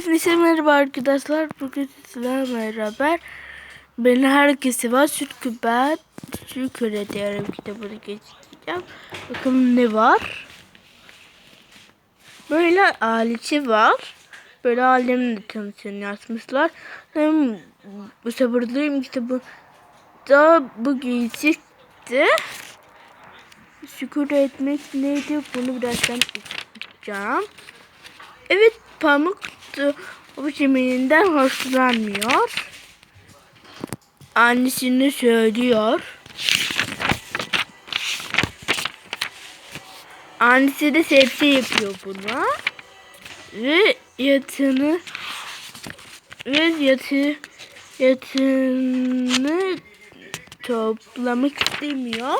Hepinize merhaba arkadaşlar. Bugün sizlerle beraber ben herkese var çünkü ben şükür ediyorum kitabını geçeceğim. Bakalım ne var. Böyle aleti var. Böyle alemle tanıtını yazmışlar. Hem bu sabırlıyım kitabı da bugün çıktı. Şükür etmek neydi bunu birazdan yapacağım. Evet pamuk da bu cimrinden hoşlanmıyor. Annesini söylüyor. Annesi de sebze yapıyor buna. Ve yatını ve yatı yatını toplamak istemiyor.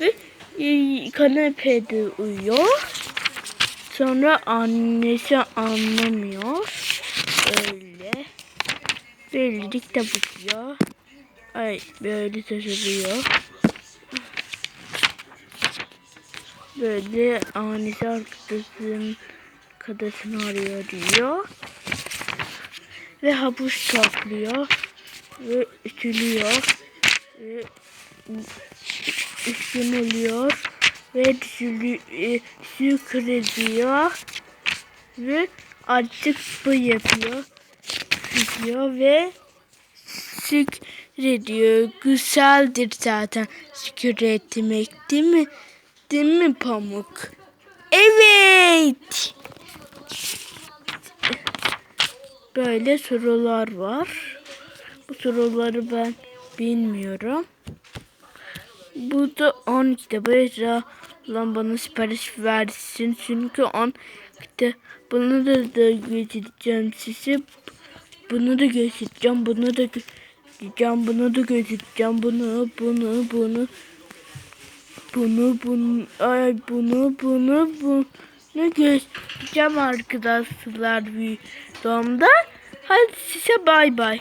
Ve e, kanepede uyuyor. Sonra annesi anlamıyor. Öyle. Böylelik de bakıyor. Ay böyle şaşırıyor. Böyle annesi arkadaşın kadasını arıyor diyor. Ve havuç topluyor. Ve ütülüyor. Ve üstünülüyor. Ve düşülü, e, şükrediyor. Ve artık bu yapıyor. Yapıyor ve şükrediyor. Güzeldir zaten şükretmek değil mi? Değil mi Pamuk? Evet. Böyle sorular var. Bu soruları ben bilmiyorum. Bu da 10 kitabı lan bana sipariş versin. Çünkü 10 kitap bunu da, da göstereceğim size. Bunu da göstereceğim. Bunu da göstereceğim. Bunu da göstereceğim. Bunu, bunu, bunu. Bunu, bunu, ay bunu, bunu, bunu göstereceğim arkadaşlar videomda. Hadi size bay bay.